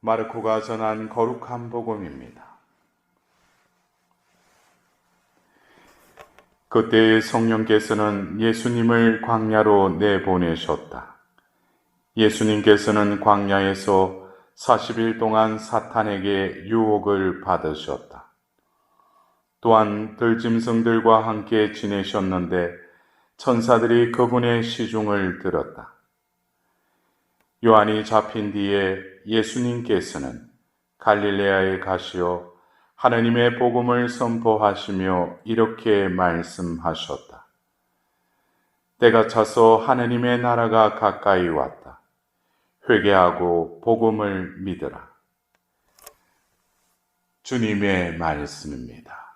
마르코가 전한 거룩한 복음입니다. 그때 성령께서는 예수님을 광야로 내보내셨다. 예수님께서는 광야에서 40일 동안 사탄에게 유혹을 받으셨다. 또한 들짐승들과 함께 지내셨는데 천사들이 그분의 시중을 들었다. 요한이 잡힌 뒤에 예수님께서는 갈릴레아에 가시어 하나님의 복음을 선포하시며 이렇게 말씀하셨다. 때가 차서 하나님의 나라가 가까이 왔다. 회개하고 복음을 믿으라. 주님의 말씀입니다.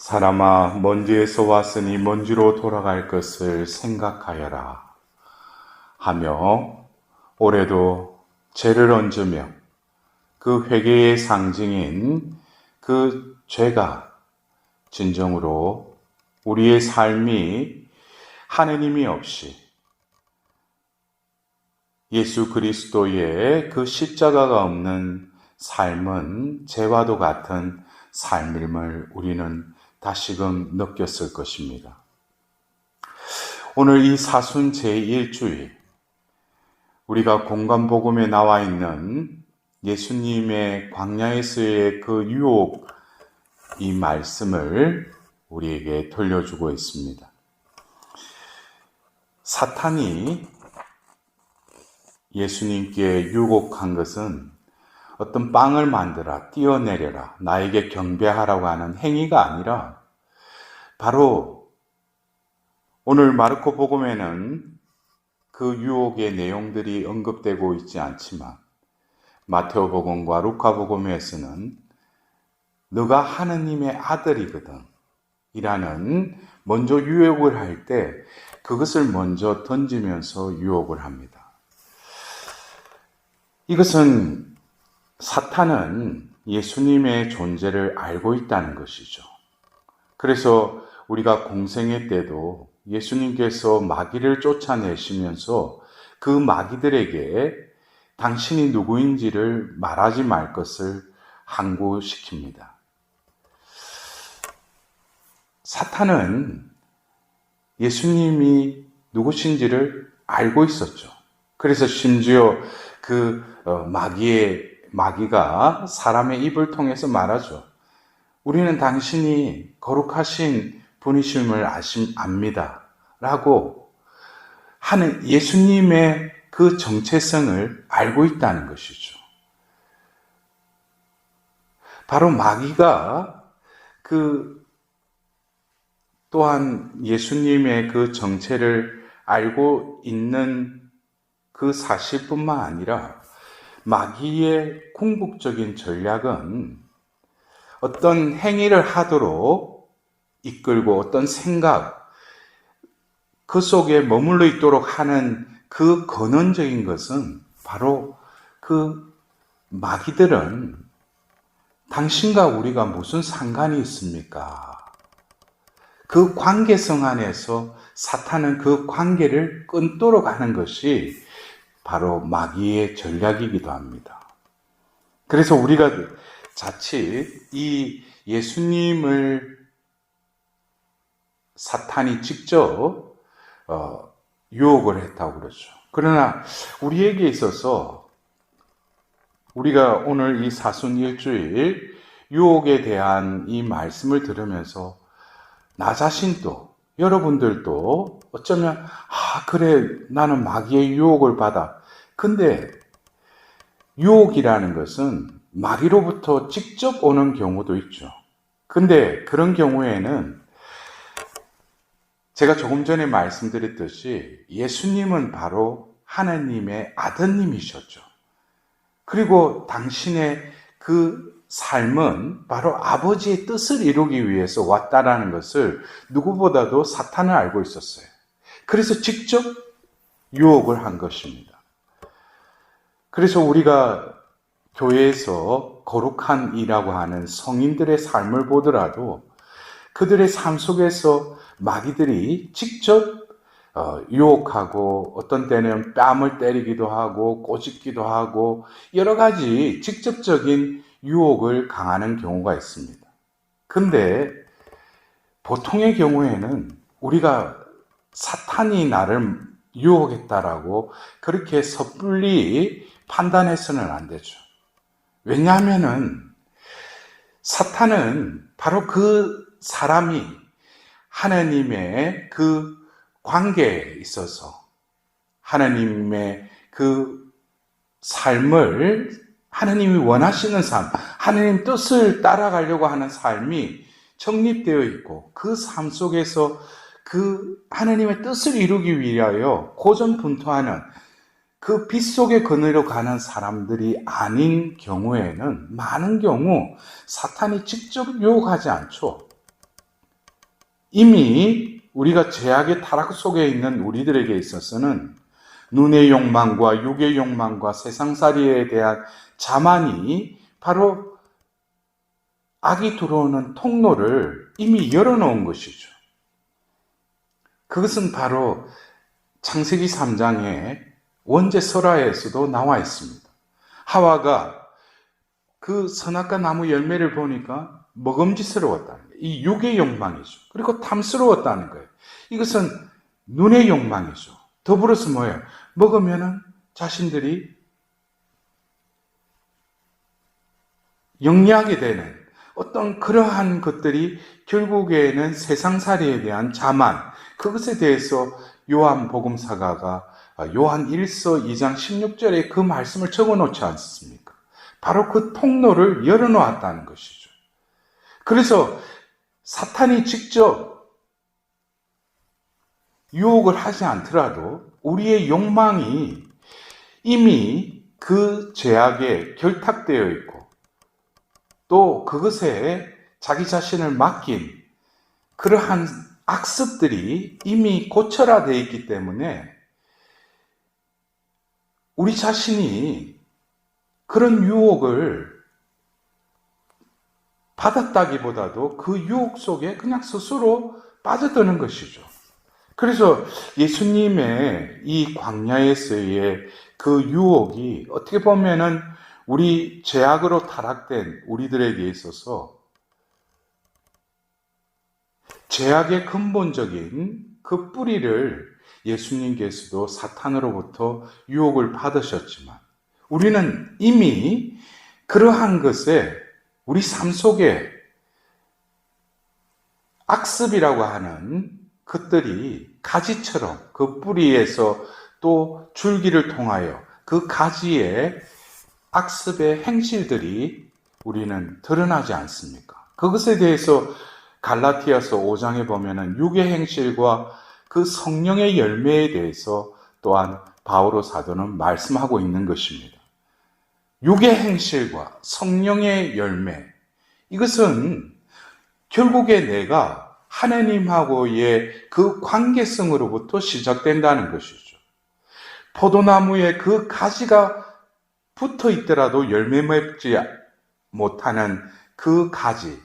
사람아, 먼지에서 왔으니 먼지로 돌아갈 것을 생각하여라. 하며 올해도 죄를 얹으며 그 회개의 상징인 그 죄가 진정으로 우리의 삶이 하느님이 없이 예수 그리스도의 그 십자가가 없는 삶은 죄와도 같은 삶임을 우리는 다시금 느꼈을 것입니다. 오늘 이 사순 제1주일 우리가 공간복음에 나와 있는 예수님의 광야에서의 그 유혹 이 말씀을 우리에게 돌려주고 있습니다. 사탄이 예수님께 유혹한 것은 어떤 빵을 만들어 뛰어내려라 나에게 경배하라고 하는 행위가 아니라 바로 오늘 마르코 복음에는 그 유혹의 내용들이 언급되고 있지 않지만 마테오 복음과 루카 복음에서는 너가 하느님의 아들이거든 이라는 먼저 유혹을 할 때 그것을 먼저 던지면서 유혹을 합니다. 이것은 사탄은 예수님의 존재를 알고 있다는 것이죠. 그래서 우리가 공생애 때도 예수님께서 마귀를 쫓아내시면서 그 마귀들에게 당신이 누구인지를 말하지 말 것을 항구시킵니다. 사탄은 예수님이 누구신지를 알고 있었죠. 그래서 심지어 그 어, 마귀의 마귀가 사람의 입을 통해서 말하죠. 우리는 당신이 거룩하신 분이심을 아심, 압니다. 라고 하는 예수님의 그 정체성을 알고 있다는 것이죠. 바로 마귀가 그 또한 예수님의 그 정체를 알고 있는 그 사실뿐만 아니라 마귀의 궁극적인 전략은 어떤 행위를 하도록 이끌고 어떤 생각, 그 속에 머물러 있도록 하는 그 근원적인 것은 바로 그 마귀들은 당신과 우리가 무슨 상관이 있습니까? 그 관계성 안에서 사탄은 그 관계를 끊도록 하는 것이 바로 마귀의 전략이기도 합니다. 그래서 우리가 자칫 이 예수님을 사탄이 직접 어, 유혹을 했다고 그러죠. 그러나 우리에게 있어서 우리가 오늘 이 사순 일주일 유혹에 대한 이 말씀을 들으면서 나 자신도 여러분들도 어쩌면 아 그래 나는 마귀의 유혹을 받아. 근데 유혹이라는 것은 마귀로부터 직접 오는 경우도 있죠. 근데 그런 경우에는 제가 조금 전에 말씀드렸듯이 예수님은 바로 하나님의 아드님이셨죠. 그리고 당신의 그 삶은 바로 아버지의 뜻을 이루기 위해서 왔다라는 것을 누구보다도 사탄은 알고 있었어요. 그래서 직접 유혹을 한 것입니다. 그래서 우리가 교회에서 거룩한 이라고 하는 성인들의 삶을 보더라도 그들의 삶 속에서 마귀들이 직접 어, 유혹하고 어떤 때는 뺨을 때리기도 하고 꼬집기도 하고 여러 가지 직접적인 유혹을 강하는 경우가 있습니다. 근데 보통의 경우에는 우리가 사탄이 나를 유혹했다라고 그렇게 섣불리 판단해서는 안 되죠. 왜냐하면은 사탄은 바로 그 사람이 하나님의 그 관계에 있어서 하나님의 그 삶을 하나님이 원하시는 삶, 하나님 뜻을 따라가려고 하는 삶이 정립되어 있고 그 삶 속에서 그 하나님의 뜻을 이루기 위하여 고전분투하는 그 빛 속의 그늘로 가는 사람들이 아닌 경우에는 많은 경우 사탄이 직접 유혹하지 않죠. 이미 우리가 죄악의 타락 속에 있는 우리들에게 있어서는 눈의 욕망과 육의 욕망과 세상살이에 대한 자만이 바로 악이 들어오는 통로를 이미 열어놓은 것이죠. 그것은 바로 창세기 3장의 원제 설화에서도 나와 있습니다. 하와가 그 선악과 나무 열매를 보니까 먹음직스러웠다는 거예요. 이 육의 욕망이죠. 그리고 탐스러웠다는 거예요. 이것은 눈의 욕망이죠. 더불어서 뭐예요? 먹으면은 자신들이 영리하게 되는 어떤 그러한 것들이 결국에는 세상살이에 대한 자만, 그것에 대해서 요한 복음사가가 요한 1서 2장 16절에 그 말씀을 적어 놓지 않습니까? 바로 그 통로를 열어 놓았다는 것이죠. 그래서 사탄이 직접 유혹을 하지 않더라도 우리의 욕망이 이미 그 죄악에 결탁되어 있고 또 그것에 자기 자신을 맡긴 그러한 악습들이 이미 고철화되어 있기 때문에 우리 자신이 그런 유혹을 받았다기보다도 그 유혹 속에 그냥 스스로 빠져드는 것이죠. 그래서 예수님의 이 광야에서의 그 유혹이 어떻게 보면은 우리 죄악으로 타락된 우리들에게 있어서 죄악의 근본적인 그 뿌리를 예수님께서도 사탄으로부터 유혹을 받으셨지만 우리는 이미 그러한 것에 우리 삶 속에 악습이라고 하는 것들이 가지처럼 그 뿌리에서 또 줄기를 통하여 그 가지에 악습의 행실들이 우리는 드러나지 않습니까? 그것에 대해서 갈라티아서 5장에 보면은 육의 행실과 그 성령의 열매에 대해서 또한 바오로 사도는 말씀하고 있는 것입니다. 육의 행실과 성령의 열매 이것은 결국에 내가 하나님하고의 그 관계성으로부터 시작된다는 것이죠. 포도나무에 그 가지가 붙어 있더라도 열매 맺지 못하는 그 가지,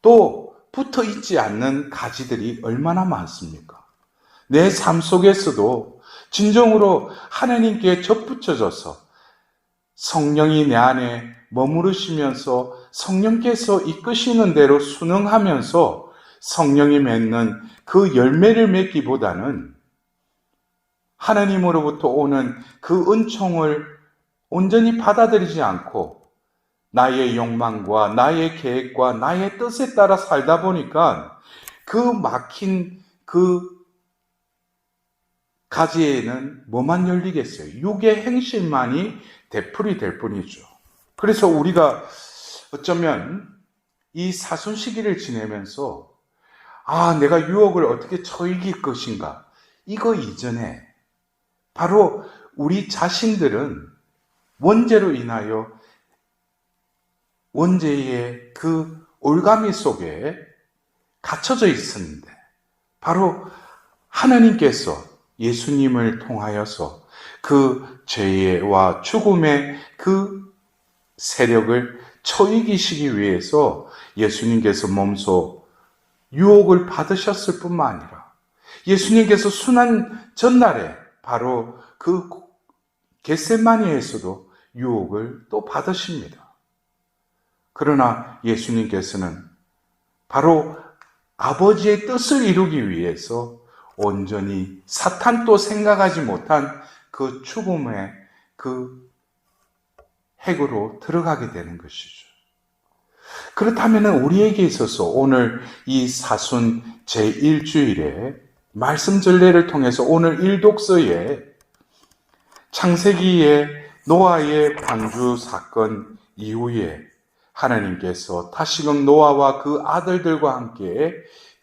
또 붙어 있지 않는 가지들이 얼마나 많습니까? 내 삶 속에서도 진정으로 하나님께 접붙여져서 성령이 내 안에 머무르시면서 성령께서 이끄시는 대로 순응하면서 성령이 맺는 그 열매를 맺기보다는 하나님으로부터 오는 그 은총을 온전히 받아들이지 않고 나의 욕망과 나의 계획과 나의 뜻에 따라 살다 보니까 그 막힌 그 가지에는 뭐만 열리겠어요? 육의 행실만이 되풀이 될 뿐이죠. 그래서 우리가 어쩌면 이 사순 시기를 지내면서 아, 내가 유혹을 어떻게 처이길 것인가? 이거 이전에 바로 우리 자신들은 원죄로 인하여 원죄의 그 올가미 속에 갇혀져 있었는데 바로 하나님께서 예수님을 통하여서 그 죄와 죽음의 그 세력을 처이기시기 위해서 예수님께서 몸소 유혹을 받으셨을 뿐만 아니라 예수님께서 순환 전날에 바로 그 겟세마니에서도 유혹을 또 받으십니다. 그러나 예수님께서는 바로 아버지의 뜻을 이루기 위해서 온전히 사탄도 생각하지 못한 그 죽음의 그 핵으로 들어가게 되는 것이죠. 그렇다면 우리에게 있어서 오늘 이 사순 제1주일에 말씀 전례를 통해서 오늘 일독서에 창세기의 노아의 방주 사건 이후에 하나님께서 다시금 노아와 그 아들들과 함께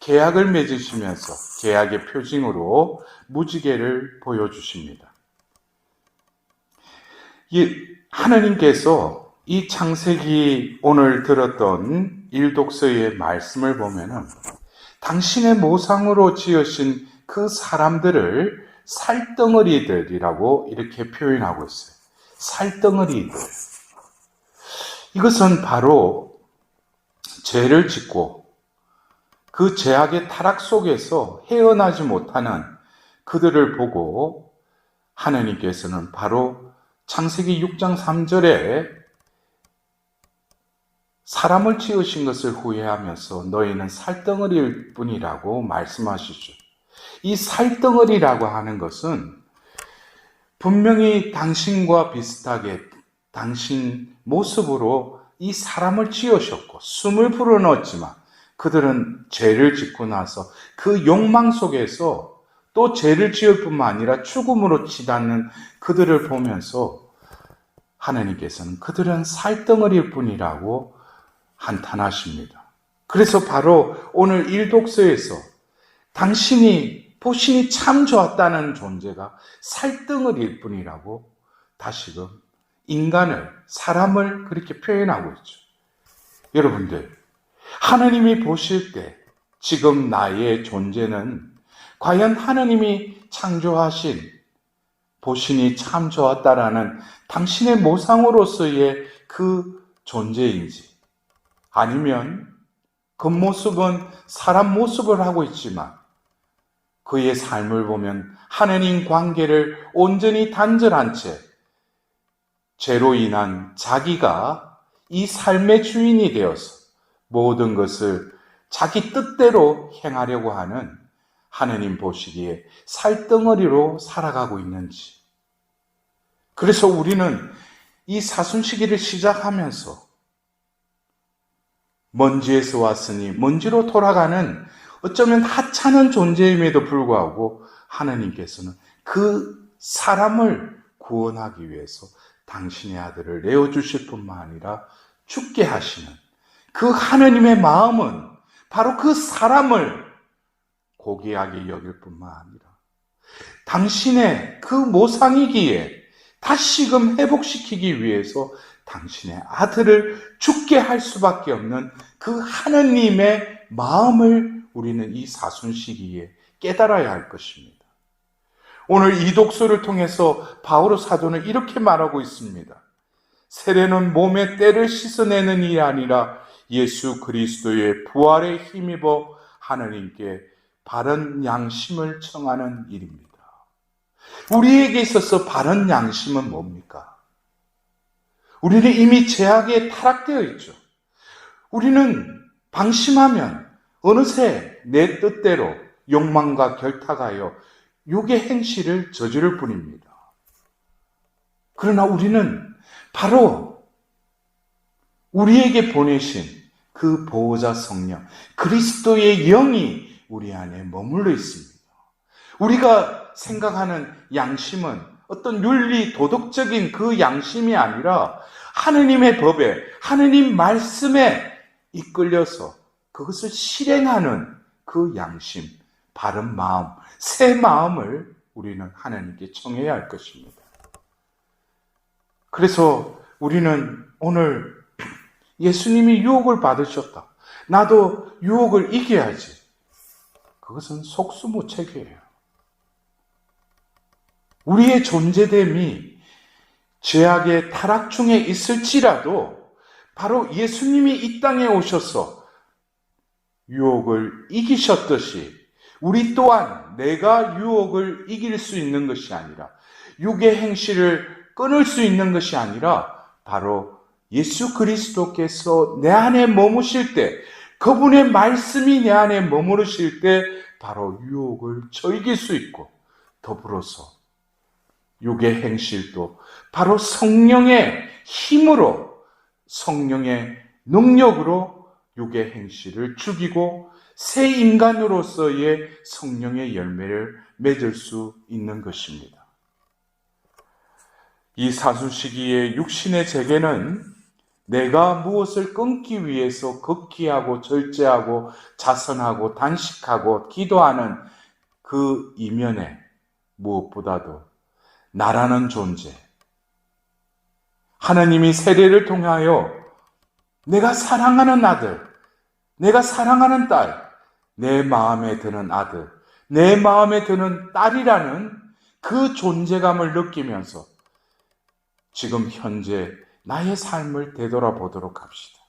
계약을 맺으시면서 계약의 표징으로 무지개를 보여주십니다. 이 하나님께서 이 창세기 오늘 들었던 일독서의 말씀을 보면은 당신의 모상으로 지으신 그 사람들을 살덩어리들이라고 이렇게 표현하고 있어요. 살덩어리들. 이것은 바로 죄를 짓고 그 죄악의 타락 속에서 헤어나지 못하는 그들을 보고 하나님께서는 바로 창세기 6장 3절에 사람을 지으신 것을 후회하면서 너희는 살덩어리일 뿐이라고 말씀하시죠. 이 살덩어리라고 하는 것은 분명히 당신과 비슷하게 당신 모습으로 이 사람을 지으셨고 숨을 불어넣었지만 그들은 죄를 짓고 나서 그 욕망 속에서 또 죄를 지을 뿐만 아니라 죽음으로 치닫는 그들을 보면서 하나님께서는 그들은 살덩어리일 뿐이라고 한탄하십니다. 그래서 바로 오늘 일독서에서 당신이 보신이 참 좋았다는 존재가 살덩어리일 뿐이라고 다시금 인간을, 사람을 그렇게 표현하고 있죠. 여러분들, 하나님이 보실 때 지금 나의 존재는 과연 하나님이 창조하신 보신이 참 좋았다라는 당신의 모상으로서의 그 존재인지 아니면 겉모습은 사람 모습을 하고 있지만 그의 삶을 보면 하나님 관계를 온전히 단절한 채 죄로 인한 자기가 이 삶의 주인이 되어서 모든 것을 자기 뜻대로 행하려고 하는 하나님 보시기에 살덩어리로 살아가고 있는지. 그래서 우리는 이 사순시기를 시작하면서 먼지에서 왔으니 먼지로 돌아가는 어쩌면 하찮은 존재임에도 불구하고 하나님께서는 그 사람을 구원하기 위해서 당신의 아들을 내어주실 뿐만 아니라 죽게 하시는 그 하나님의 마음은 바로 그 사람을 고귀하게 여길 뿐만 아니라 당신의 그 모상이기에 다시금 회복시키기 위해서 당신의 아들을 죽게 할 수밖에 없는 그 하나님의 마음을 우리는 이 사순 시기에 깨달아야 할 것입니다. 오늘 이 독서를 통해서 바오로 사도는 이렇게 말하고 있습니다. 세례는 몸의 때를 씻어내는 일이 아니라 예수 그리스도의 부활에 힘입어 하나님께 바른 양심을 청하는 일입니다. 우리에게 있어서 바른 양심은 뭡니까? 우리는 이미 죄악에 타락되어 있죠. 우리는 방심하면 어느새 내 뜻대로 욕망과 결탁하여 육의 행실을 저지를 뿐입니다. 그러나 우리는 바로 우리에게 보내신 그 보호자 성령, 그리스도의 영이 우리 안에 머물러 있습니다. 우리가 생각하는 양심은 어떤 윤리, 도덕적인 그 양심이 아니라 하느님의 법에, 하느님 말씀에 이끌려서 그것을 실행하는 그 양심, 바른 마음, 새 마음을 우리는 하나님께 청해야 할 것입니다. 그래서 우리는 오늘 예수님이 유혹을 받으셨다. 나도 유혹을 이겨야지. 그것은 속수무책이에요. 우리의 존재됨이 죄악의 타락 중에 있을지라도 바로 예수님이 이 땅에 오셔서 유혹을 이기셨듯이 우리 또한 내가 유혹을 이길 수 있는 것이 아니라 육의 행실을 끊을 수 있는 것이 아니라 바로 예수 그리스도께서 내 안에 머무실 때 그분의 말씀이 내 안에 머무르실 때 바로 유혹을 저이길 수 있고 더불어서 육의 행실도 바로 성령의 힘으로 성령의 능력으로 육의 행실을 죽이고 새 인간으로서의 성령의 열매를 맺을 수 있는 것입니다. 이 사수 시기의 육신의 재개는 내가 무엇을 끊기 위해서 극기하고 절제하고 자선하고 단식하고 기도하는 그 이면에 무엇보다도 나라는 존재, 하나님이 세례를 통하여 내가 사랑하는 아들, 내가 사랑하는 딸, 내 마음에 드는 아들, 내 마음에 드는 딸이라는 그 존재감을 느끼면서 지금 현재 나의 삶을 되돌아보도록 합시다.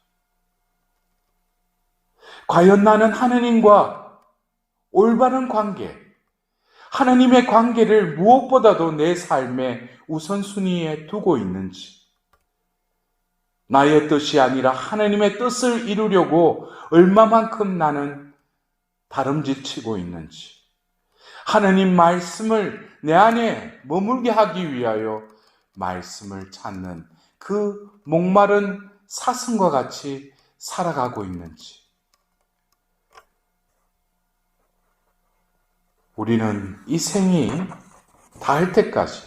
과연 나는 하나님과 올바른 관계, 하나님의 관계를 무엇보다도 내 삶의 우선순위에 두고 있는지, 나의 뜻이 아니라 하나님의 뜻을 이루려고 얼마만큼 나는 다름짓히고 있는지, 하나님 말씀을 내 안에 머물게 하기 위하여 말씀을 찾는 그 목마른 사슴과 같이 살아가고 있는지, 우리는 이 생이 닿을 때까지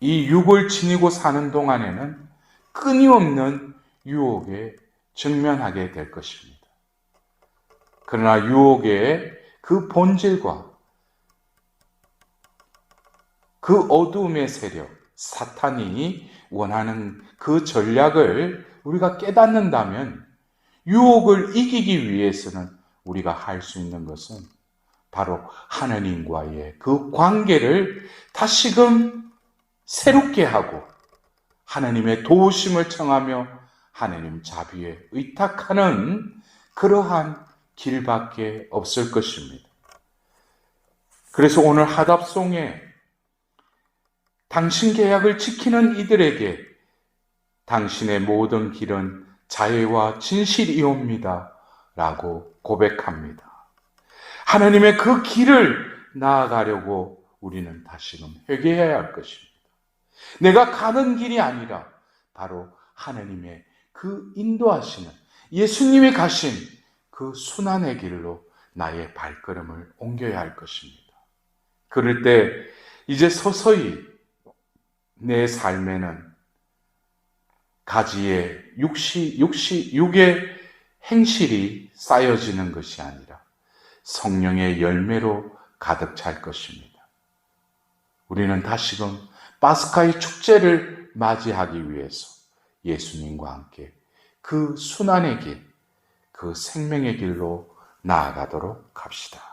이 육을 지니고 사는 동안에는 끊임없는 유혹에 직면하게 될 것입니다. 그러나 유혹의 그 본질과 그 어두움의 세력, 사탄이 원하는 그 전략을 우리가 깨닫는다면 유혹을 이기기 위해서는 우리가 할 수 있는 것은 바로 하나님과의 그 관계를 다시금 새롭게 하고 하나님의 도우심을 청하며 하나님 자비에 의탁하는 그러한 길밖에 없을 것입니다. 그래서 오늘 하답송에 당신 계약을 지키는 이들에게 당신의 모든 길은 자애와 진실이옵니다. 라고 고백합니다. 하나님의 그 길을 나아가려고 우리는 다시금 회개해야 할 것입니다. 내가 가는 길이 아니라 바로 하나님의 그 인도하시는 예수님이 가신 그 순환의 길로 나의 발걸음을 옮겨야 할 것입니다. 그럴 때 이제 서서히 내 삶에는 가지의 육시, 육시, 육의 행실이 쌓여지는 것이 아니라 성령의 열매로 가득 찰 것입니다. 우리는 다시금 파스카의 축제를 맞이하기 위해서 예수님과 함께 그 순환의 길, 그 생명의 길로 나아가도록 합시다.